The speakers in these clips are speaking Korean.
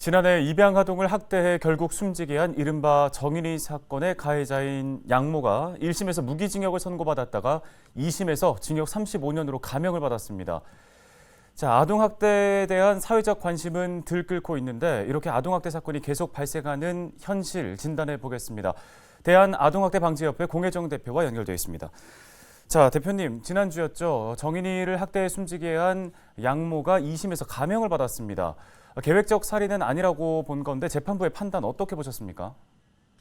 지난해 입양아동을 학대해 결국 숨지게 한 이른바 정인이 사건의 가해자인 양모가 1심에서 무기징역을 선고받았다가 2심에서 징역 35년으로 감형을 받았습니다. 자, 아동학대에 대한 사회적 관심은 들끓고 있는데 이렇게 아동학대 사건이 계속 발생하는 현실 진단해 보겠습니다. 대한아동학대방지협회 공혜정 대표와 연결되어 있습니다. 자, 대표님, 지난주였죠. 정인이를 학대해 숨지게 한 양모가 2심에서 감형을 받았습니다. 계획적 살인은 아니라고 본 건데 재판부의 판단 어떻게 보셨습니까?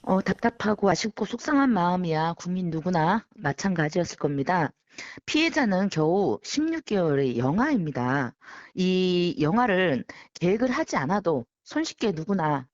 어, 답답하고 아쉽고 속상한 마음이야 국민 누구나 마찬가지였을 겁니다. 피해자는 겨우 16개월의 영아입니다. 이 영아를 계획을 하지 않아도 손쉽게 누구나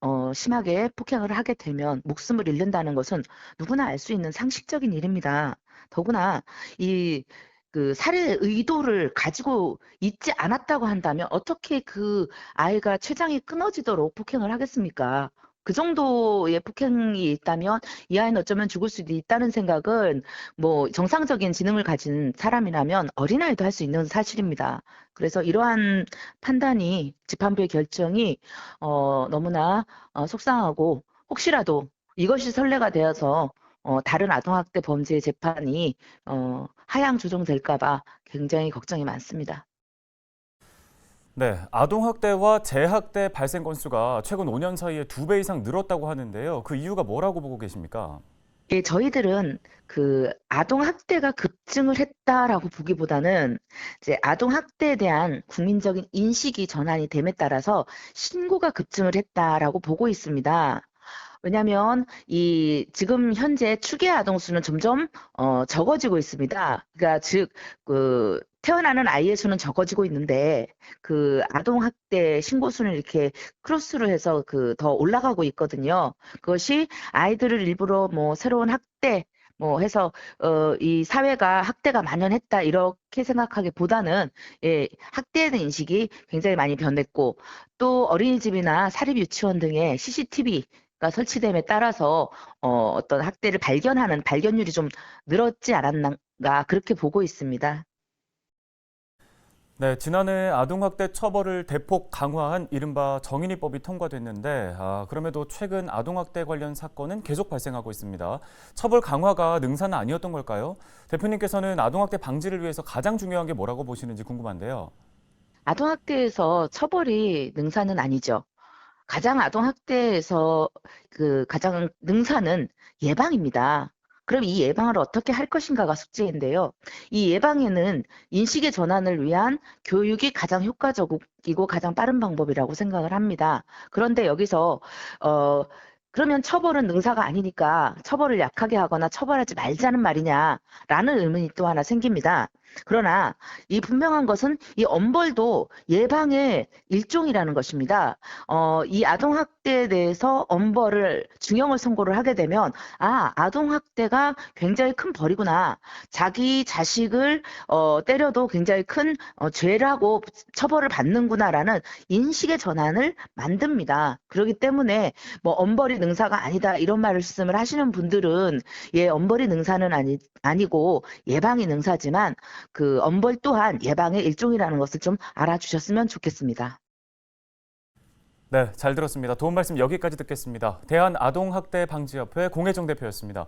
어, 어, 심하게 폭행을 하게 되면 목숨을 잃는다는 것은 누구나 알 수 있는 상식적인 일입니다. 더구나 이 그 살해 의도를 가지고 있지 않았다고 한다면 어떻게 그 아이가 췌장이 끊어지도록 폭행을 하겠습니까? 그 정도의 폭행이 있다면 이 아이는 어쩌면 죽을 수도 있다는 생각은 뭐 정상적인 지능을 가진 사람이라면 어린아이도 할 수 있는 사실입니다. 그래서 이러한 판단이 재판부의 결정이 어, 너무나 어, 속상하고 혹시라도 이것이 선례가 되어서 어, 다른 아동학대 범죄 재판이 어, 하향 조정될까봐 굉장히 걱정이 많습니다. 네, 아동학대와 재학대 발생 건수가 최근 5년 사이에 두 배 이상 늘었다고 하는데요. 그 이유가 뭐라고 보고 계십니까? 예, 저희들은 그 아동 학대가 급증을 했다라고 보기보다는 이제 아동 학대에 대한 국민적인 인식이 전환이 됨에 따라서 신고가 급증을 했다라고 보고 있습니다. 왜냐하면 이 지금 현재 추계 아동 수는 점점 어, 적어지고 있습니다. 그러니까 즉그 태어나는 아이의 수는 적어지고 있는데 그 아동 학대 신고 수는 이렇게 크로스로 해서 그 더 올라가고 있거든요. 그것이 아이들을 일부러 뭐 새로운 학대 뭐 해서 어 이 사회가 학대가 만연했다 이렇게 생각하기보다는 예, 학대에 대한 인식이 굉장히 많이 변했고 또 어린이집이나 사립 유치원 등의 CCTV 가 설치됨에 따라서 어, 어떤 학대를 발견하는 발견율이 좀 늘었지 않았는가 그렇게 보고 있습니다. 네, 지난해 아동학대 처벌을 대폭 강화한 이른바 정인이법이 통과됐는데 아, 그럼에도 최근 아동학대 관련 사건은 계속 발생하고 있습니다. 처벌 강화가 능사는 아니었던 걸까요? 대표님께서는 아동학대 방지를 위해서 가장 중요한 게 뭐라고 보시는지 궁금한데요. 아동학대에서 처벌이 능사는 아니죠. 가장 아동학대에서 그 가장 능사는 예방입니다. 그럼 이 예방을 어떻게 할 것인가가 숙제인데요. 이 예방에는 인식의 전환을 위한 교육이 가장 효과적이고 가장 빠른 방법이라고 생각을 합니다. 그런데 여기서 어 그러면 처벌은 능사가 아니니까 처벌을 약하게 하거나 처벌하지 말자는 말이냐라는 의문이 또 하나 생깁니다. 그러나 이 분명한 것은 이 엄벌도 예방의 일종이라는 것입니다. 어, 이 아동학대에 대해서 엄벌을 중형을 선고를 하게 되면 아, 아동학대가 굉장히 큰 벌이구나. 자기 자식을 어, 때려도 굉장히 큰 어, 죄라고 처벌을 받는구나라는 인식의 전환을 만듭니다. 그렇기 때문에 뭐 엄벌이 능사가 아니다 이런 말씀을 하시는 분들은 예, 엄벌이 능사는 아니, 아니고 예방이 능사지만 그 엄벌 또한 예방의 일종이라는 것을 좀 알아주셨으면 좋겠습니다. 네, 잘 들었습니다. 도움 말씀 여기까지 듣겠습니다. 대한아동학대방지협회 공혜정 대표였습니다.